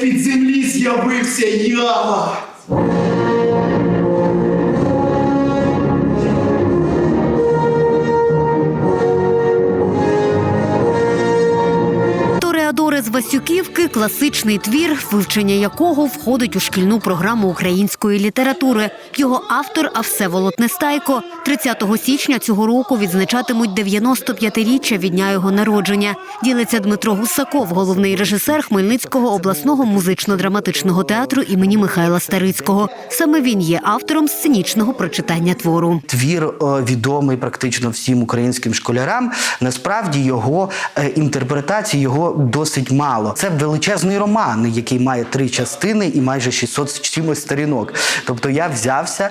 з-під землі з'явився яма. Тореадори з Васюківки класичний твір, вивчення якого входить у шкільну програму української літератури. Його автор Авсеволод Нестайко 30 січня цього року відзначатимуть 95-річчя від дня його народження. Ділиться Дмитро Гусаков, головний режисер Хмельницького обласного музично-драматичного театру імені Михайла Старицького. Саме він є автором сценічного прочитання твору. Твір е, відомий практично всім українським школярам. Насправді його е, інтерпретації його досить мало. Це величезний роман, який має три частини і майже 600 з чимось сторінок. Тобто я взявся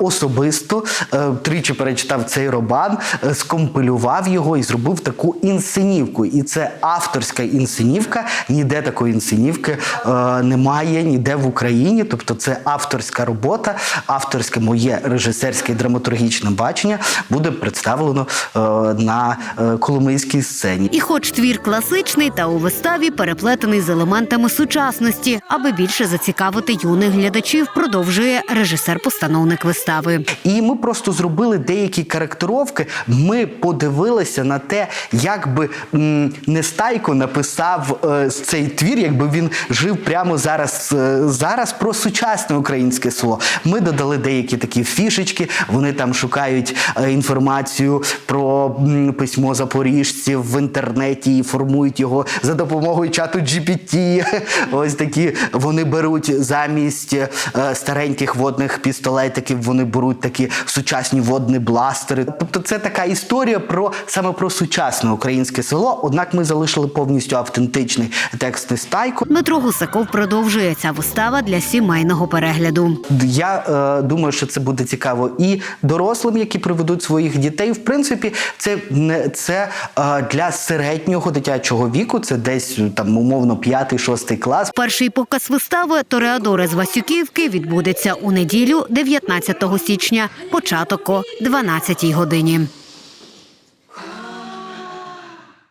особисто, е, тричі перечитав цей роман, е, скомпилював його і зробив таку інсценівку. І це авторська інсценівка. Ніде такої інсценівки е, немає ніде в Україні. Тобто, це авторська робота, авторське моє режисерське драматургічне бачення буде представлено на коломийській сцені. І, хоч твір класичний, та виставі переплетений з елементами сучасності, аби більше зацікавити юних глядачів, продовжує режисер-постановник вистави. І ми просто зробили деякі коректировки. Ми подивилися на те, як би м, Нестайко написав е, цей твір, якби він жив прямо зараз, е, зараз про сучасне українське село. Ми додали деякі такі фішечки. Вони там шукають е, інформацію про м, письмо запоріжців в інтернеті і формують його за допомогою чату GPT. Ось такі вони беруть замість е, стареньких водних пістолетиків, вони беруть такі сучасні водні бластери. Тобто, це така історія про саме про сучасне українське село. Однак ми залишили повністю автентичний текст Нестайко. Дмитро Гусаков продовжує ця вистава для сімейного перегляду. Я е, думаю, що це буде цікаво і дорослим, які приведуть своїх дітей. В принципі, це не це е, для середнього дитячого віку. Це десь там умовно 5-6 клас. Перший показ вистави Тореадори з Васюківки відбудеться у неділю, 19 січня, початок о 12 годині.